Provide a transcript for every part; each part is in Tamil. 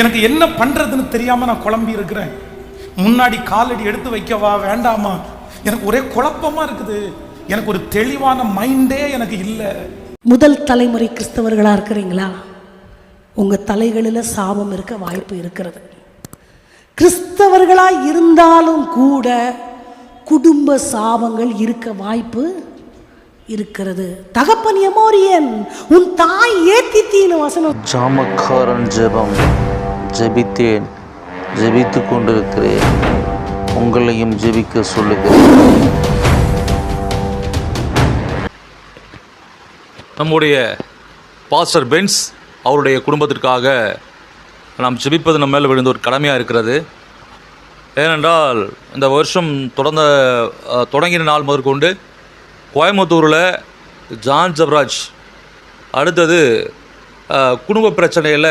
எனக்கு என்ன பண்றதுன்னு தெரியாம நான் குழம்பி இருக்கிறேன். முன்னாடி காலடி எடுத்து வைக்கவா வேண்டாமா? எனக்கு ஒரே குழப்பமா இருக்குது. எனக்கு ஒரு தெளிவான மைண்டே எனக்கு இல்லை. முதல் தலைமுறை கிறிஸ்தவர்களா இருக்கிறீங்களா? உங்க தலைகளில் சாபம் இருக்க வாய்ப்பு இருக்கிறது. கிறிஸ்தவர்களா இருந்தாலும் கூட குடும்ப சாபங்கள் இருக்க வாய்ப்பு இருக்கிறது. தகப்பன் எமோரியன் உன் தாய் ஏத்தித்தீன்னு வசனம். ஜாமக்காரன் ஜெபம். ஜெபித்தேன் ஜெபித்து கொண்டிருக்கிறேன். உங்களையும் ஜெபிக்க சொல்லுகிறேன். நம்முடைய பாஸ்டர் பென்ஸ் அவருடைய குடும்பத்திற்காக நாம் ஜெபிப்பது நம்ம மேலே விழுந்த ஒரு கடமையாக இருக்கிறது. ஏனென்றால் இந்த வருஷம் தொடர்ந்த தொடங்கின நாள் முதற்கொண்டு கோயம்புத்தூரில் ஜான் ஜப்ராஜ் அடுத்தது குடும்ப பிரச்சனையில்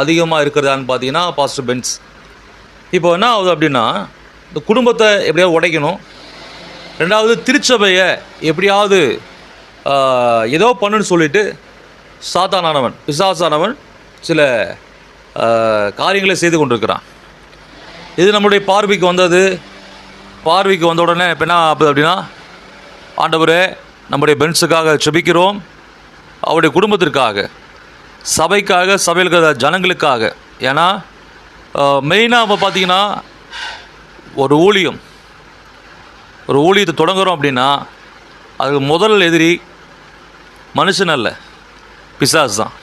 அதிகமாக இருக்கிறதான்னு பார்த்தீங்கன்னா பாஸ்டர் பென்ஸ் இப்போ என்ன ஆகுது அப்படின்னா இந்த குடும்பத்தை எப்படியாவது உடைக்கணும். ரெண்டாவது திருச்சபையை எப்படியாவது ஏதோ பண்ணுன்னு சொல்லிட்டு சாத்தானானவன் பிசாசானவன் சில காரியங்களை செய்து கொண்டிருக்கிறான். இது நம்முடைய பார்வைக்கு வந்தது. பார்வைக்கு வந்த உடனே இப்போ என்ன ஆகுது அப்படின்னா ஆண்டவரே நம்முடைய பென்ஸுக்காக செபிக்கிறோம். அவருடைய குடும்பத்திற்காக. சபைக்காக சபையில் இருக்கிற ஜனங்களுக்காக. ஏன்னா மெயினாக இப்போ பார்த்தீங்கன்னா ஒரு ஊழியம். ஒரு ஊழியத்தை தொடங்குறோம் அப்படின்னா அதுக்கு முதல் எதிரி மனுஷன் அல்ல. பிசாஸ் தான்.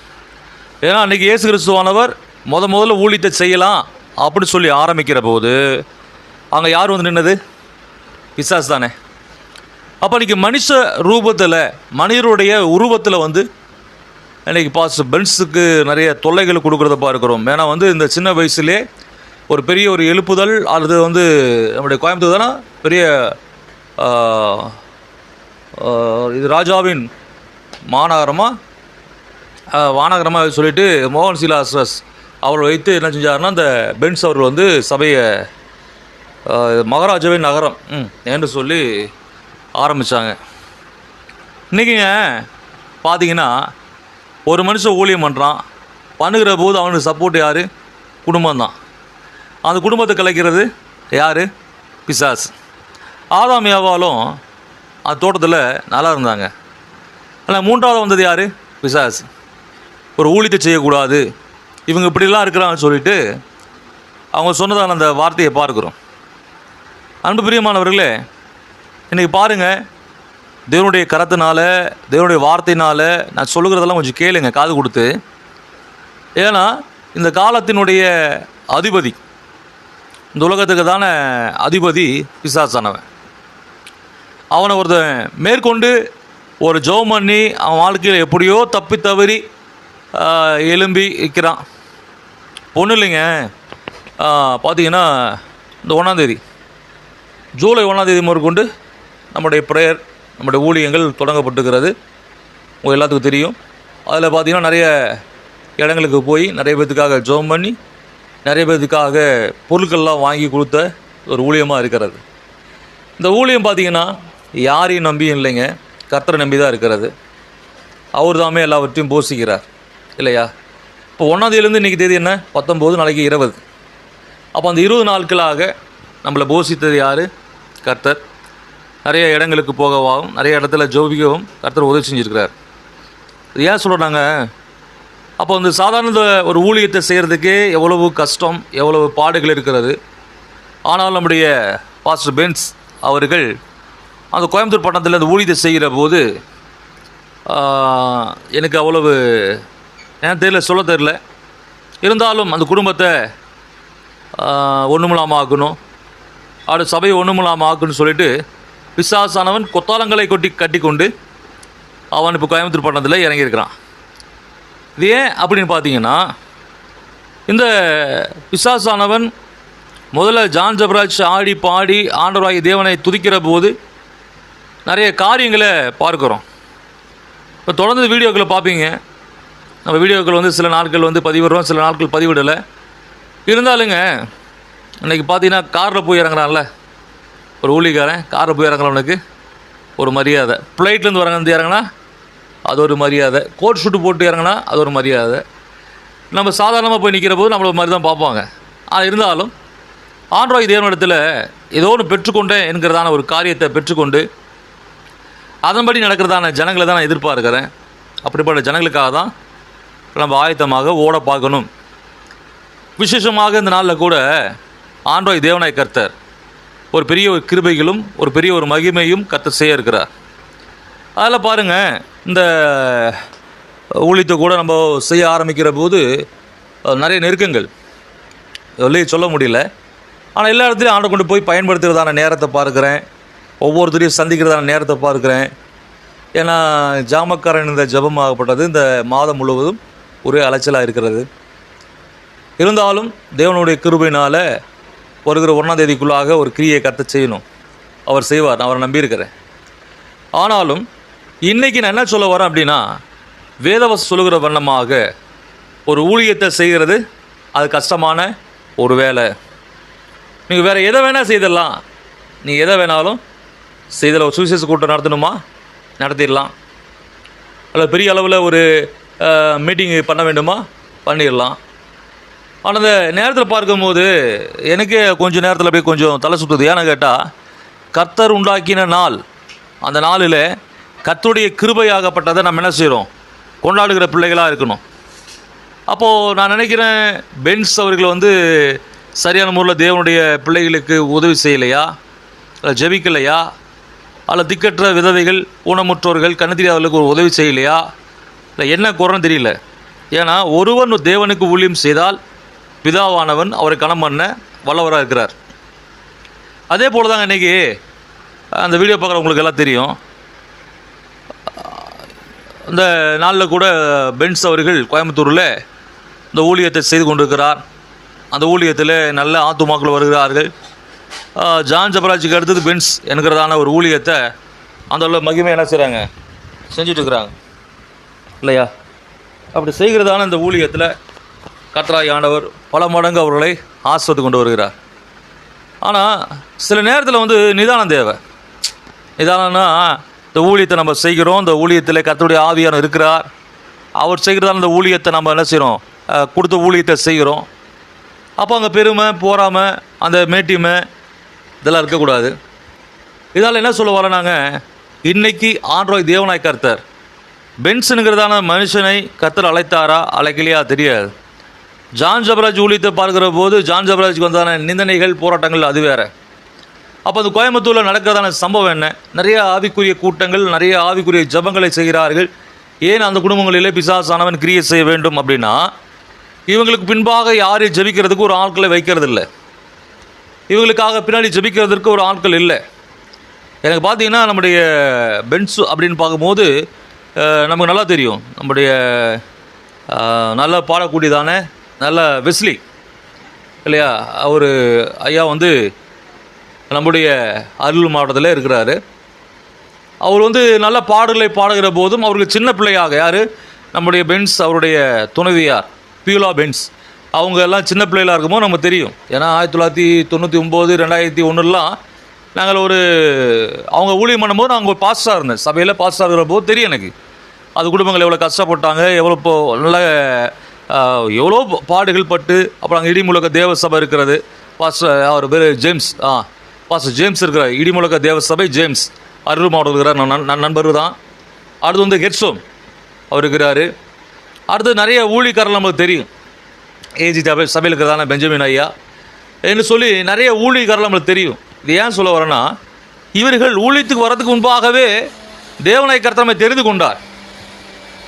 ஏன்னா அன்றைக்கி இயேசு கிறிஸ்துவானவர் முத முதல்ல ஊழியத்தை செய்யலாம் அப்படின்னு சொல்லி ஆரம்பிக்கிற போது அங்கே யார் வந்து நின்னது? பிசாஸ் தானே. அப்போ இன்றைக்கி மனுஷ ரூபத்தில் மனிதருடைய உருவத்தில் வந்து இன்றைக்கி பாஸ் பென்ஸுக்கு நிறைய தொல்லைகள் கொடுக்குறத பார்க்குறோம். ஏன்னா வந்து இந்த சின்ன வயசுலே ஒரு பெரிய ஒரு எழுப்புதல் அல்லது வந்து நம்முடைய கோயம்புத்தூர் தானே? பெரிய இது ராஜாவின் மாநகரமாக வானகரமாக சொல்லிட்டு மோகன் சிலாஸ்ரஸ் அவர் வைத்து என்ன செஞ்சாருன்னா அந்த பென்ஸ் அவர் வந்து சபையை மகாராஜாவின் நகரம் ம், என்று சொல்லி ஆரம்பித்தாங்க இன்றைக்கிங்க பார்த்தீங்கன்னா ஒரு மனுஷன் ஊழியம் பண்ணுறான் பண்ணுகிற போது அவனுக்கு சப்போர்ட் யார்? குடும்பம்தான். அந்த குடும்பத்தை கலைக்கிறது யார்? பிசாஸ் ஆதாம் ஏவாலும் அந்த தோட்டத்தில் நல்லா இருந்தாங்க. ஆனால் மூன்றாவது வந்தது யார்? பிசாஸ் ஒரு ஊழியத்தை செய்யக்கூடாது. இவங்க இப்படிலாம் இருக்கிறாங்கன்னு சொல்லிட்டு அவங்க சொன்னதான அந்த வார்த்தையை பார்க்குறோம். அன்பு பிரியமானவர்களே இன்றைக்கி பாருங்கள் தேவனுடைய கரத்தினால தேவனுடைய வார்த்தையினால நான் சொல்லுகிறதெல்லாம் கொஞ்சம் கேளுங்க காது கொடுத்து. ஏன்னா இந்த காலத்தினுடைய அதிபதி இந்த உலகத்துக்கு தானே அதிபதி பிசாசானவன். அவனை ஒருத்தன் மேற்கொண்டு ஒரு ஜெபம் பண்ணி அவன் வாழ்க்கையில் எப்படியோ தப்பி தவறி எலும்பி எழும்பி இருக்கிறான். ஒன்றும் இல்லைங்க. பார்த்தீங்கன்னா இந்த ஒன்றாந்தேதி ஜூலை ஒன்றாந்தேதி முதற்கொண்டு நம்முடைய ப்ரேயர் நம்முடைய ஊழியங்கள் தொடங்கப்பட்டுக்கிறது உங்கள் எல்லாத்துக்கும் தெரியும். அதில் பார்த்தீங்கன்னா நிறைய இடங்களுக்கு போய் நிறைய பேர்த்துக்காக ஜோம் பண்ணி நிறைய பேர்த்துக்காக பொருட்கள்லாம் வாங்கி கொடுத்த ஒரு ஊழியமாக இருக்கிறது. இந்த ஊழியம் பார்த்திங்கன்னா யாரையும் நம்பியும் இல்லைங்க. கர்த்தரை நம்பி தான் இருக்கிறது. அவர் தாமே எல்லாவற்றையும் போஷிக்கிறார். இல்லையா? இப்போ ஒன்றாந்தேதியிலேருந்து இன்றைக்கி தேதி என்ன? பத்தொம்போது நாளைக்கு இருபது. அப்போ அந்த இருபது நாட்களாக நம்மளை போஷித்தது யார்? கர்த்தர். நிறைய இடங்களுக்கு போகவும் நிறைய இடத்துல ஜோபிக்கவும் கருத்தர் உதவி செஞ்சுருக்கிறார். இது ஏன் சொல்கிறாங்க அப்போ வந்து சாதாரண ஒரு ஊழியத்தை செய்கிறதுக்கே எவ்வளவு கஷ்டம் எவ்வளவு பாடுகள் இருக்கிறது. ஆனால் நம்முடைய பாஸ்டர் பென்ஸ் அவர்கள் அந்த கோயம்புத்தூர் பட்டணத்தில் அந்த ஊழியத்தை செய்கிற போது எனக்கு அவ்வளவு ஏன் தெரியல சொல்ல தெரில இருந்தாலும் அந்த குடும்பத்தை ஒன்றுமில்லாமல் ஆக்கணும். ஆடு சபையை ஒன்றுமில்லாமல் ஆக்குன்னு சொல்லிவிட்டு பிசாசானவன் கொத்தாலங்களை கொட்டி கட்டி கொண்டு அவன் இப்போ கோயம்புத்தூர் பட்டணத்தில் இறங்கியிருக்கிறான். இது ஏன் அப்படின்னு பார்த்தீங்கன்னா இந்த பிசாசானவன் முதல்ல ஜான் ஜபராஜ் ஆடி பாடி ஆண்டவராகி தேவனை துதிக்கிற போது நிறைய காரியங்களை பார்க்குறோம். இப்போ தொடர்ந்து வீடியோக்களை பார்ப்பீங்க. நம்ம வீடியோக்கள் வந்து சில நாட்கள் வந்து பதிவிடுறோம் சில நாட்கள் பதிவிடலை. இருந்தாலுங்க இன்றைக்கி பார்த்தீங்கன்னா காரில் போய் இறங்குறான்ல. ஒரு ஊழிக்காரன் காரை போய் இறங்குறவனுக்கு ஒரு மரியாதை. ஃப்ளைட்லேருந்து வரங்க வந்து இறங்கினா அது ஒரு மரியாதை. கோட் ஷூட்டு போட்டு இறங்கினா அது ஒரு மரியாதை. நம்ம சாதாரணமாக போய் நிற்கிற போது நம்மளை மாதிரி தான் பார்ப்பாங்க. ஆனால் இருந்தாலும் ஆண்ட்ராய் தேவனிடத்தில் ஏதோ ஒன்று பெற்றுக்கொண்டேன் என்கிறதான ஒரு காரியத்தை பெற்றுக்கொண்டு அதன்படி நடக்கிறதான ஜனங்களை தான் நான் எதிர்பார்க்கிறேன். அப்படிப்பட்ட ஜனங்களுக்காக தான் நம்ம ஆயத்தமாக ஓட பார்க்கணும். விசேஷமாக இந்த நாளில் கூட ஆண்ட்ராய் தேவனாய் கர்த்தர் ஒரு பெரிய ஒரு கிருபைகளும் ஒரு பெரிய ஒரு மகிமையும் கற்று செய்ய இருக்கிறார். அதில் பாருங்கள் இந்த ஊழியத்தை கூட நம்ம செய்ய ஆரம்பிக்கிற போது நிறைய நெருக்கங்கள். வெளியே சொல்ல முடியல. ஆனால் எல்லா இடத்துலையும் ஆண்டை கொண்டு போய் பயன்படுத்துகிறதான நேரத்தை பார்க்குறேன். ஒவ்வொருத்தரையும் சந்திக்கிறதான நேரத்தை பார்க்குறேன். ஏன்னா ஜாமக்காரன் இந்த ஜபமாகப்பட்டது இந்த மாதம் முழுவதும் ஒரே அலைச்சலாக இருக்கிறது. இருந்தாலும் தேவனுடைய கிருபையினால் வருகிற ஒன்றாம் தேதிக்குள்ளாக ஒரு கிரியை கத்த செய்யணும். அவர் செய்வார். நான் அவரை நம்பியிருக்கிறேன். ஆனாலும் இன்றைக்கி நான் என்ன சொல்ல வரேன் அப்படின்னா வேதவசம் சொல்லுகிற வண்ணமாக ஒரு ஊழியத்தை செய்கிறது அது கஷ்டமான ஒரு வேலை. நீங்கள் வேறு எதை வேணால் செய்திடலாம். நீ எதை வேணாலும் செய்தல ஒரு சுவிசேஷ கூட்டம் நடத்தணுமா? நடத்திடலாம். அல்லது பெரிய அளவில் ஒரு மீட்டிங் பண்ண வேண்டுமா? பண்ணிடலாம். ஆனால் அந்த நேரத்தில் பார்க்கும்போது எனக்கே கொஞ்சம் நேரத்தில் போய் கொஞ்சம் தலை சுற்றுது ஏன்னு கேட்டால் கர்த்தர் உண்டாக்கின நாள் அந்த நாளில் கத்தருடைய கிருபையாகப்பட்டதை நம்ம என்ன செய்கிறோம் கொண்டாடுகிற பிள்ளைகளாக இருக்கணும். அப்போது நான் நினைக்கிறேன் பென்ஸ் அவர்கள் வந்து சரியான முறையில் தேவனுடைய பிள்ளைகளுக்கு உதவி செய்யலையா? இல்லை ஜெபிக்கலையா? அல்ல திக்கற்ற விதவைகள் ஊனமுற்றோர்கள் கண்ணு தெரியாதவர்களுக்கு ஒரு உதவி செய்யலையா? இல்லை என்ன குறைன்னு தெரியல. ஏன்னா ஒருவன் தேவனுக்கு ஊழியம் செய்தால் பிதாவானவன் அவரை கணம் பண்ண வல்லவராக இருக்கிறார். அதே போல் தாங்க இன்றைக்கி அந்த வீடியோ பார்க்குறவங்களுக்கு எல்லாம் தெரியும். இந்த நாளில் கூட பென்ஸ் அவர்கள் கோயம்புத்தூரில் இந்த ஊழியத்தை செய்து கொண்டிருக்கிறார். அந்த ஊழியத்தில் நல்ல ஆத்துமாக்கள் வருகிறார்கள். ஜான் ஜபராஜுக்கு அடுத்தது பென்ஸ் என்கிறதான ஒரு ஊழியத்தை அந்த உள்ள மகிமை என்ன செய்கிறாங்க செஞ்சிட்ருக்குறாங்க இல்லையா? அப்படி செய்கிறதான இந்த ஊழியத்தில் கத்ராய் ஆண்டவர் பல மடங்கு அவர்களை ஆசிரத்து கொண்டு வருகிறார். ஆனால் சில நேரத்தில் வந்து நிதானம் தேவை. நிதானம்னா இந்த ஊழியத்தை நம்ம செய்கிறோம் இந்த ஊழியத்தில் கத்தருடைய ஆவியான இருக்கிறார். அவர் செய்கிறதால இந்த ஊழியத்தை நம்ம என்ன செய்கிறோம் கொடுத்த ஊழியத்தை செய்கிறோம். அப்போ அங்கே பெருமை போறாமை அந்த மேட்டிமை இதெல்லாம் இருக்கக்கூடாது. இதால் என்ன சொல்ல வரேனாங்க? இன்னைக்கு ஆண்ட்ராய் தேவனாய் கர்த்தர் பென்ஸுங்கிறதான மனுஷனை கத்தர் அழைத்தாரா? அழைக்கலையா? தெரியாது. ஜான் ஜபராஜ் ஊழியத்தை பார்க்குற போது ஜான் ஜபராஜுக்கு வந்ததான நிந்தனைகள் போராட்டங்கள் அது வேறு. அப்போ அந்த கோயம்புத்தூரில் நடக்கிறதான சம்பவம் என்ன? நிறைய ஆவிக்குரிய கூட்டங்கள் நிறைய ஆவிக்குரிய ஜபங்களை செய்கிறார்கள். ஏன் அந்த குடும்பங்களிலே பிசாசானவன் கிரியை செய்ய வேண்டும் அப்படின்னா இவங்களுக்கு பின்பாக யாரையும் ஜெபிக்கிறதுக்கு ஒரு ஆட்களை வைக்கிறது இல்லை இவங்களுக்காக பின்னாடி ஜெபிக்கிறதுக்கு ஒரு ஆட்கள் இல்லை. எனக்கு பார்த்தீங்கன்னா நம்முடைய பென்ஸ் அப்படின்னு பார்க்கும்போது நமக்கு நல்லா தெரியும். நம்முடைய நல்லா நல்ல பாடக்கூடியதான நல்ல வெஸ்லி இல்லையா? அவர் ஐயா வந்து நம்முடைய அருள் மாவட்டத்தில் இருக்கிறாரு. அவர் வந்து நல்ல பாடல்களை பாடுகிற போதும் அவருக்கு சின்ன பிள்ளையாக யார்? நம்முடைய பென்ஸ் அவருடைய துணைவியார் பியூலா பென்ஸ். அவங்க எல்லாம் சின்ன பிள்ளைகளாக இருக்கும்போது நம்ம தெரியும். ஏன்னா ஆயிரத்தி தொள்ளாயிரத்தி தொண்ணூற்றி ஒம்பது ரெண்டாயிரத்தி ஒன்றுலாம் நாங்கள் ஒரு அவங்க ஊழியம் பண்ணும்போது நான் ஒரு பாஸ்டாக இருந்தேன் சபையில் பாஸ்டாக இருக்கிற போது தெரியும் எனக்கு. அது குடும்பங்கள் எவ்வளோ கஷ்டப்பட்டாங்க எவ்வளோ இப்போ நல்ல எவ்வளோ பாடுகள் பட்டு அப்புறம் அங்கே இடிமுழக்க தேவ சபை இருக்கிறது பாஸ்டர் அவர் பேர் ஜேம்ஸ் ஆ. பாஸ்டர் ஜேம்ஸ் இருக்கிறார் இடிமுழக்க தேவ சபை ஜேம்ஸ். அருள் மாவட்டம் இருக்கிறார் நான் நண்பர் தான். அடுத்து வந்து ஹெட்ஸோம் அவர் இருக்கிறாரு. அடுத்து நிறைய ஊழிக்காரர் நம்மளுக்கு தெரியும். ஏஜி சபை சபையில் இருக்கிறதான பெஞ்சமின் ஐயா. என்று சொல்லி நிறைய ஊழிக்காரர் நம்மளுக்கு தெரியும். இது ஏன் சொல்ல வரேன்னா இவர்கள் ஊழியத்துக்கு வரதுக்கு முன்பாகவே தேவனாய் கர்த்தமை தெரிந்து கொண்டார்.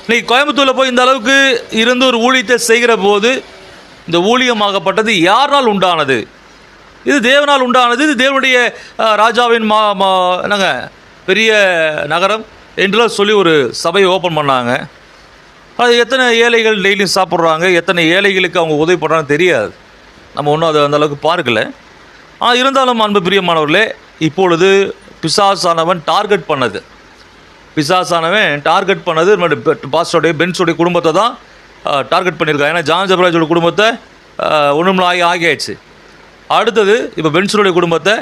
இன்னைக்கு கோயம்புத்தூரில் போய் இந்த அளவுக்கு இருந்து ஒரு ஊழியத்தை செய்கிற போது இந்த ஊழியமாகப்பட்டது யாரால் உண்டானது? இது தேவனால் உண்டானது இது தேவனுடைய ராஜாவின் மா மா என்னங்க பெரிய நகரம் என்றெல்லாம் சொல்லி ஒரு சபையை ஓப்பன் பண்ணாங்க. அது எத்தனை ஏழைகள் டெய்லியும் சாப்பிட்றாங்க எத்தனை ஏழைகளுக்கு அவங்க உதவி பண்ணுறாங்கன்னு தெரியாது. நம்ம ஒன்றும் அதை அந்த அளவுக்கு பார்க்கல. ஆனால் இருந்தாலும் அன்பு பிரியமானவர்களே இப்பொழுது பிசாசானவன் டார்கெட் பண்ணது. பிசாசானவன் டார்கெட் பண்ணது பாஸ்டோடைய பெ- குடும்பத்தை தான் டார்கெட் பண்ணியிருக்காங்க ஏன்னா ஜான் ஜபராஜோட குடும்பத்தை ஒன்றும் ஆகி ஆகியாச்சு. அடுத்தது இப்போ பென்ஸுடைய குடும்பத்தை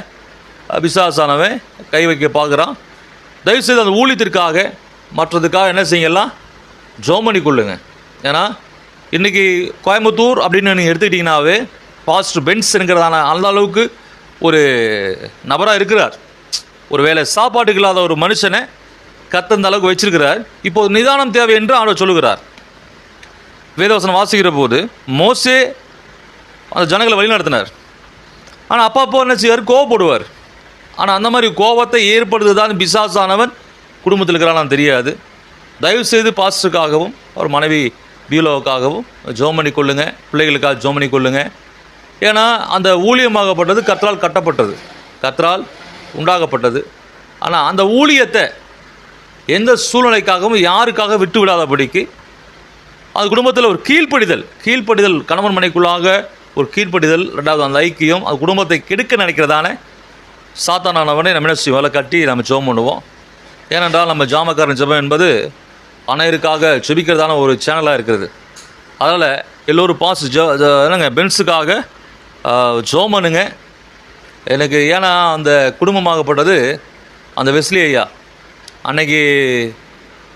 பிசாசானவன் கை வைக்க பார்க்குறான். தயவுசெய்து அந்த ஊழியத்திற்காக மற்றதுக்காக என்ன செய்யலாம் ஜோமனி கொள்ளுங்க. ஏன்னா இன்றைக்கி கோயம்புத்தூர் அப்படின்னு நீங்கள் எடுத்துக்கிட்டிங்கனாவே பாஸ்ட் பென்ஸ் என்கிறதான அந்த அளவுக்கு ஒரு நபராக இருக்கிறார். ஒரு வேளை சாப்பாட்டுக்கு இல்லாத ஒரு மனுஷனை கத்த இந்த அளவுக்கு வச்சிருக்கிறார். இப்போது நிதானம் தேவை என்று அவர் சொல்லுகிறார். வேதவசனம் வாசிக்கிற போது மோசே அந்த ஜனங்களை வழிநடத்தினார் ஆனால் அப்பப்போ என்ன செய்வார்? கோவப்படுவார். ஆனால் அந்த மாதிரி கோபத்தை ஏற்படுத்துதான் பிசாசானவன். குடும்பத்தில் இருக்கிறான் தெரியாது. தயவு செய்து பாஸ்டருக்காகவும் அவர் மனைவி பீலோவுக்காகவும் ஜோம் பண்ணி கொள்ளுங்க. பிள்ளைகளுக்காக ஜோம் பண்ணி கொள்ளுங்க. ஏன்னா அந்த ஊழியமாகப்பட்டது கத்தரால் கட்டப்பட்டது. கத்தரால் உண்டாகப்பட்டது ஆனால் அந்த ஊழியத்தை எந்த சூழ்நிலைக்காகவும் யாருக்காக விட்டு விடாதபடிக்கு அது குடும்பத்தில் ஒரு கீழ்ப்படிதல் கீழ்ப்படிதல் கணவன் மனைக்குள்ளாக ஒரு கீழ்ப்படிதல் ரெண்டாவது அந்த ஐக்கியம் அது குடும்பத்தை கெடுக்க நினைக்கிறதான சாத்தானவனை நம்ம என்ன வேலை கட்டி நம்ம ஜெபம் பண்ணுவோம். ஏனென்றால் நம்ம ஜாமக்காரன் ஜெபம் என்பது அனைவருக்காக செபிக்கிறதான ஒரு சேனலாக இருக்கிறது. அதனால் எல்லோரும் பாஸ் ஜோ என்னங்க பென்ஸுக்காக ஜோமனுங்க எனக்கு ஏன்னா அந்த குடும்பமாகப்பட்டது அந்த வெஸ்லி ஐயா. அன்னைக்கு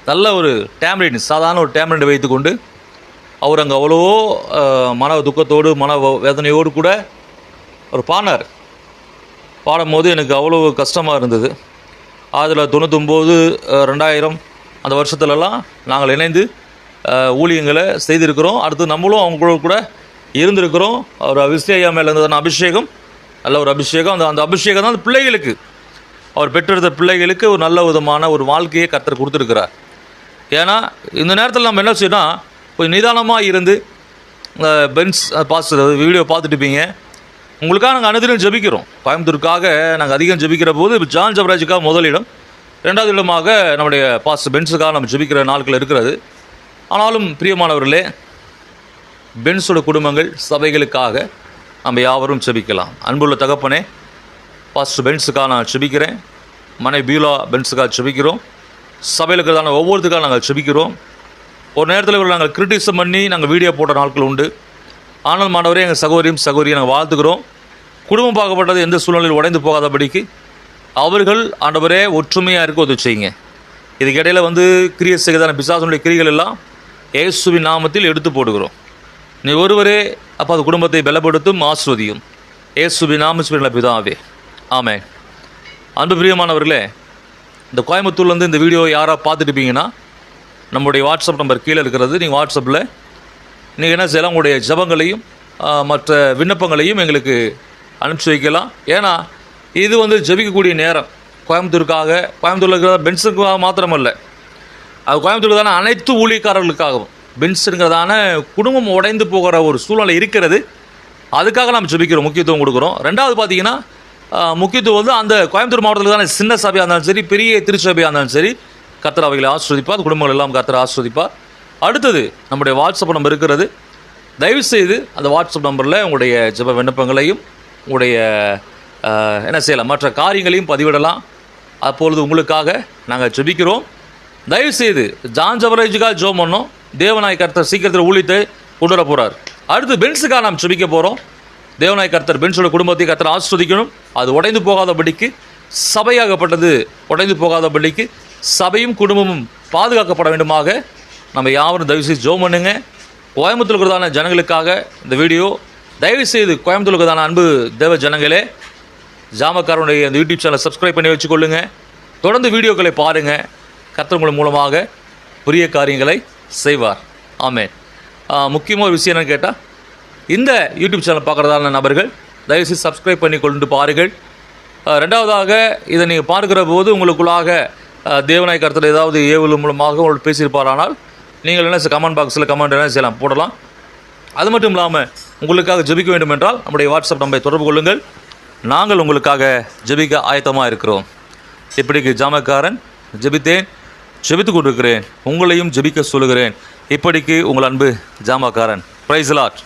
நல்ல ஒரு டேம்லெட் சாதாரண ஒரு டேம்லெட் வைத்துக்கொண்டு அவர் அங்கே அவ்வளவோ மன துக்கத்தோடு மன வேதனையோடு கூட ஒரு பாடினார். பாடும்போது எனக்கு அவ்வளோ கஷ்டமாக இருந்தது. அதில் தொண்ணூத்தொம்போது ரெண்டாயிரம் அந்த வருஷத்துலலாம் நாங்கள் இணைந்து ஊழியங்களை செய்திருக்கிறோம். அடுத்து நம்மளும் அவங்க கூட இருந்திருக்கிறோம். அவர் விஸ்லேயா மேலே இருந்ததான அபிஷேகம் நல்ல ஒரு அபிஷேகம். அந்த அந்த அபிஷேகம் தான் அந்த பிள்ளைகளுக்கு. அவர் பெற்றெடுத்த பிள்ளைகளுக்கு ஒரு நல்ல விதமான ஒரு வாழ்க்கையை கத்தர் கொடுத்துருக்கிறார். ஏன்னா இந்த நேரத்தில் நம்ம என்ன செய்யணும் கொஞ்சம் நிதானமாக இருந்து பென்ஸ் பாஸ் வீடியோ பார்த்துட்டு இருப்பீங்க. உங்களுக்காக நாங்கள் அனுதினம் ஜெபிக்கிறோம். கோயம்புத்தூருக்காக நாங்கள் அதிகம் ஜபிக்கிற போது இப்போ ஜான் ஜபராஜுக்காக முதலிடம் ரெண்டாவது இடமாக நம்முடைய பாஸ் பென்ஸுக்காக நம்ம ஜெபிக்கிற நாட்கள் இருக்கிறது. ஆனாலும் பிரியமானவர்களே பென்ஸோட குடும்பங்கள் சபைகளுக்காக நம்ம யாவரும் ஜெபிக்கலாம். அன்புள்ள தகப்பனே பாஸ்டர் பென்ஸுக்காக நான் செபிக்கிறேன். மனை பீலா பென்ஸுக்காக செபிக்கிறோம். சபையில் இருக்கிறதான ஒவ்வொருத்துக்காக நாங்கள் செபிக்கிறோம். ஒரு நேரத்தில் இவர்கள் நாங்கள் கிரிட்டிசம் பண்ணி நாங்கள் வீடியோ போட்ட நாட்கள் உண்டு. ஆனால் மாணவரே எங்கள் சகோதரியும் சகோதரியை நாங்கள் வாழ்த்துக்கிறோம். குடும்பம் பார்க்கப்பட்டது எந்த சூழ்நிலையில் உடைந்து போகாதபடிக்கு அவர்கள் ஆண்டவரே ஒற்றுமையாக இருக்க உதவி செய்யுங்க. இதுக்கு இடையில வந்து கிரியை செய்கிறதான பிசாசனுடைய கிரிகள் எல்லாம் இயேசுவின் நாமத்தில் எடுத்து போடுகிறோம். நீ ஒருவரே அப்போ அது குடும்பத்தை பலப்படுத்தும் ஆஸ்வதியும் ஏசுபி நாமஸ்வரில் பிதாவே. ஆமே அன்பு பிரியமானவர்களே இந்த கோயம்புத்தூர்லேருந்து இந்த வீடியோ யாராக பார்த்துட்டு இருப்பீங்கன்னா நம்முடைய வாட்ஸ்அப் நம்பர் கீழே இருக்கிறது. நீங்கள் வாட்ஸ்அப்பில் நீங்கள் என்ன செய்யலாம் உங்களுடைய ஜெபங்களையும் மற்ற விண்ணப்பங்களையும் எங்களுக்கு அனுப்பிச்சி வைக்கலாம். ஏன்னா இது வந்து ஜெபிக்கக்கூடிய நேரம். கோயம்புத்தூருக்காக கோயம்புத்தூரில் இருக்கிற பென்ஸுக்காக மாத்திரமல்ல. அது கோயம்புத்தூர் தானே அனைத்து ஊழியக்காரர்களுக்காகவும் பென்ஸுங்கிறதான குடும்பம் உடைந்து போகிற ஒரு சூழ்நிலை இருக்கிறது. அதுக்காக நம்ம ஜெபிக்கிறோம் முக்கியத்துவம் கொடுக்குறோம். ரெண்டாவது பார்த்தீங்கன்னா முக்கியத்துவம் வந்து அந்த கோயம்புத்தூர் மாவட்டத்தில் தானே சின்ன சபையாக இருந்தாலும் சரி பெரிய திருச்சபையாக இருந்தாலும் சரி கத்தர் அவைகளை ஆஸ்வதிப்பார் குடும்பங்கள் எல்லாம் கத்தர் ஆஸ்வதிப்பார். அடுத்தது நம்முடைய வாட்ஸ்அப் நம்பர் இருக்கிறது. தயவுசெய்து அந்த வாட்ஸ்அப் நம்பரில் உங்களுடைய ஜெப விண்ணப்பங்களையும் உங்களுடைய என்ன செய்யலாம் மற்ற காரியங்களையும் பதிவிடலாம். அப்பொழுது உங்களுக்காக நாங்கள் ஜெபிக்கிறோம். தயவுசெய்து ஜான் ஜபரேஜுக்காக ஜோம் பண்ணோம் தேவநாய் கர்த்தர் சீக்கிரத்தில் ஊழித்து கொண்டு வர போகிறார் அடுத்து பென்ஸுக்காக நாம் ஜெபிக்க போகிறோம் தேவநாய் கர்த்தர் பென்ஸோட குடும்பத்தை கர்த்தர் ஆஸ்வதிக்கணும். அது உடைந்து போகாதபடிக்கு சபையாகப்பட்டது உடைந்து போகாதபடிக்கு சபையும் குடும்பமும் பாதுகாக்கப்பட வேண்டுமாக நம்ம யாவரும் தயவுசெய்து ஜோம் பண்ணுங்க. கோயம்புத்தூர் இருக்கிறதான ஜனங்களுக்காக இந்த வீடியோ. தயவுசெய்து கோயம்புத்தூர் இருக்கிறதான அன்பு தேவ ஜனங்களே ஜாமக்காரனுடைய அந்த யூடியூப் சேனலை சப்ஸ்கிரைப் பண்ணி வச்சுக்கொள்ளுங்க. தொடர்ந்து வீடியோக்களை பாருங்கள் கர்த்தர் மூலமாக புரிய காரியங்களை செய்வார். ஆமே முக்கியமாக ஒரு விஷயம் என்னன்னு கேட்டால் இந்த யூடியூப் சேனல் பார்க்குறதான நபர்கள் தயவுசெய்து சப்ஸ்கிரைப் பண்ணி கொண்டு பாருங்கள். ரெண்டாவதாக இதை நீங்கள் பார்க்கிற போது உங்களுக்குள்ளாக தேவநாய் கருத்தில் ஏதாவது ஏவல் மூலமாக உங்களுக்கு பேசியிருப்பாரானால் நீங்கள் என்ன கமெண்ட் பாக்ஸில் கமெண்ட் என்ன செய்யலாம் போடலாம். அது மட்டும் இல்லாமல் உங்களுக்காக ஜெபிக்க வேண்டும் என்றால் நம்முடைய வாட்ஸ்அப் நம்பரை தொடர்பு கொள்ளுங்கள். நாங்கள் உங்களுக்காக ஜெபிக்க ஆயத்தமாக இருக்கிறோம். இப்படிக்கு ஜாமக்காரன்? ஜெபித்தேன் ஜெபித்து கொண்டிருக்கிறேன் உங்களையும் ஜெபிக்க சொல்லுகிறேன். இப்படிக்கு உங்கள் அன்பு ஜாமக்காரன். Price lot